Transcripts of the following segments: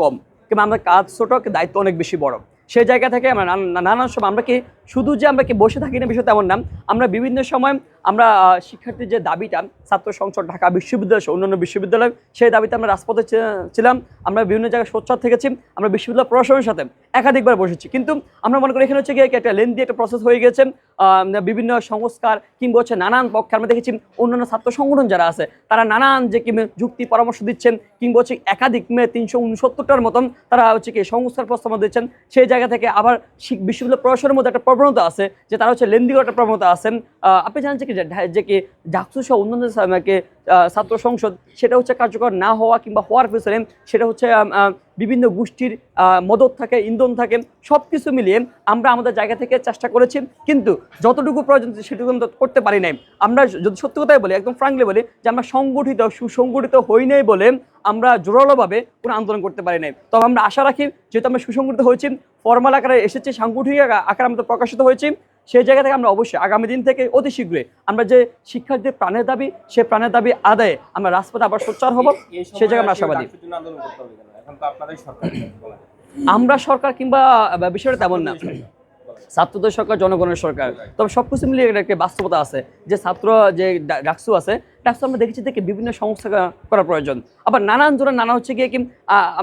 কম, কিংবা আমাদের কাজ ছোট দায়িত্ব অনেক বেশি বড়। সেই জায়গা থেকে আমরা নানা- নানান সময় আমরা কি শুধু যে আমরা কি বসে থাকি না বিষয় তেমন না। আমরা বিভিন্ন সময় আমরা শিক্ষার্থীর যে দাবিটা, ছাত্র সংসদ, ঢাকা বিশ্ববিদ্যালয় অন্যান্য বিশ্ববিদ্যালয়, সেই দাবিতে আমরা রাজপথে ছিলাম। আমরা বিভিন্ন জায়গায় সোচ্চার থেকেছি। আমরা বিশ্ববিদ্যালয় প্রশাসনের সাথে একাধিকবার বসেছি। কিন্তু আমরা মনে করি, এখানে হচ্ছে কি একটা লেন্দি একটা প্রসেস হয়ে গেছে বিভিন্ন সংস্কার কিংবা হচ্ছে নানান পক্ষে আমরা দেখেছি, অন্যান্য ছাত্র সংগঠন যারা আছে, তারা নানান যে কি যুক্তি পরামর্শ দিচ্ছেন, কিংবা হচ্ছে একাধিক তিনশো উনসত্তরটার মতন তারা হচ্ছে কি সংস্কার প্রস্তাব দিচ্ছেন। সেই জায়গা থেকে আবার বিশ্ববিদ্যালয় প্রশাসনের মধ্যে একটা প্রবণতা আছে যে তারা হচ্ছে লেন্দিও একটা প্রবণতা আছেন। আপনি জানেন যে কি যে কি ডাকসু সহ অন্যান্য কে, ছাত্র সংসদ সেটা হচ্ছে কার্যকর না হওয়া কিংবা হওয়ার পিছনে সেটা হচ্ছে বিভিন্ন গোষ্ঠীর মদত থাকে ইন্ধন থাকে সব কিছু মিলিয়ে আমরা আমাদের জায়গা থেকে চেষ্টা করেছি। কিন্তু যতটুকু প্রয়োজন সেটুকু আমরা করতে পারি নাই। আমরা যদি সত্যি কথাই বলি একদম ফ্রাঙ্কলি বলি যে আমরা সংগঠিত সুসংগঠিত হই নাই বলে আমরা জোরালোভাবে কোনো আন্দোলন করতে পারি নাই। তবে আমরা আশা রাখি যেহেতু আমরা সুসংগঠিত হয়েছি ফর্মাল আকারে এসেছি সাংগঠনিক আকারে আমাদের প্রকাশিত হয়েছি সেই জায়গা থেকে আমরা অবশ্যই আগামী দিন থেকে অতি শীঘ্রই আমরা যে শিক্ষার্থীদের প্রাণের দাবি সে প্রাণের দাবি আদায়ে আমরা রাজপথে আবার সোচ্চার হব। সেই জায়গায় আমরা আশাবাদী। আমরা সরকার কিংবা বিষয়টা তেমন না। ছাত্রদের সরকার জনগণের সরকার। তবে সব কিছু মিলিয়ে একটা বাস্তবতা আছে। যে ছাত্র যে ডাকসু আছে আমরা দেখেছি দেখে বিভিন্ন সংস্থা করা- প্রয়োজন। আবার নানান ধরনের নানা হচ্ছে গিয়ে কি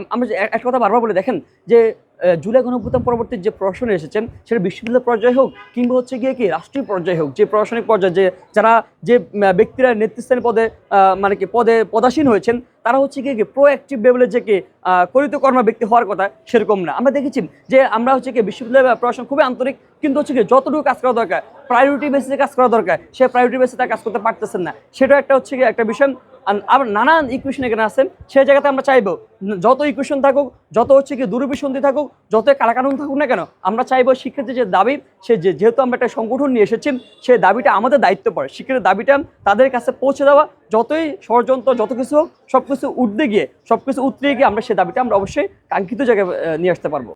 আমরা এক- একটা কথা বারবার বলে দেখেন যে জুলাই গণভূতান পরবর্তী যে প্রশাসনে এসেছেন, সেটা বিশ্ববিদ্যালয় পর্যায়ে হোক কিংবা হচ্ছে গিয়ে কি রাষ্ট্রীয় পর্যায়ে হোক, যে প্রশাসনিক পর্যায়ে যে যারা যে ব্যক্তিরা নেতৃস্থানীয় পদে মানে কি পদে পদাসীন হয়েছেন, তারা হচ্ছে গিয়ে প্রোঅ্যাক্টিভ লেভেলে যে কি করিত কর্মা ব্যক্তি হওয়ার কথা সেরকম না। আমরা দেখেছি যে আমরা হচ্ছে কি বিশ্ববিদ্যালয় প্রশাসন খুবই আন্তরিক, কিন্তু হচ্ছে কি যতটুকু কাজ করা দরকার প্রায়োরিটি বেসিসে কাজ করা দরকার, সে প্রায়োরিটি বেসিসে তার কাজ করতে পারতেছেন না। সেটা একটা হচ্ছে কি একটা বিষয়। আবার নানান ইকুয়েশন এখানে আছে। সেই জায়গাতে আমরা চাইব, যত ইকুয়েশন থাকুক, যত হচ্ছে কি দুরভিসন্ধি থাকুক, যত কালাকানুন থাকুক না কেন, আমরা চাইব শিক্ষার্থীর যে দাবি, সে যে, যেহেতু আমরা একটা সংগঠন নিয়ে এসেছি সেই দাবিটা আমাদের দায়িত্ব পড়ে। শিক্ষার্থীর দাবিটা তাদের কাছে পৌঁছে দেওয়া, যতই ষড়যন্ত্র যত কিছু হোক সব কিছু উঠতে গিয়ে সব কিছু উতরে গিয়ে আমরা সেই দাবিটা আমরা অবশ্যই কাঙ্ক্ষিত জায়গায় নিয়ে আসতে পারব।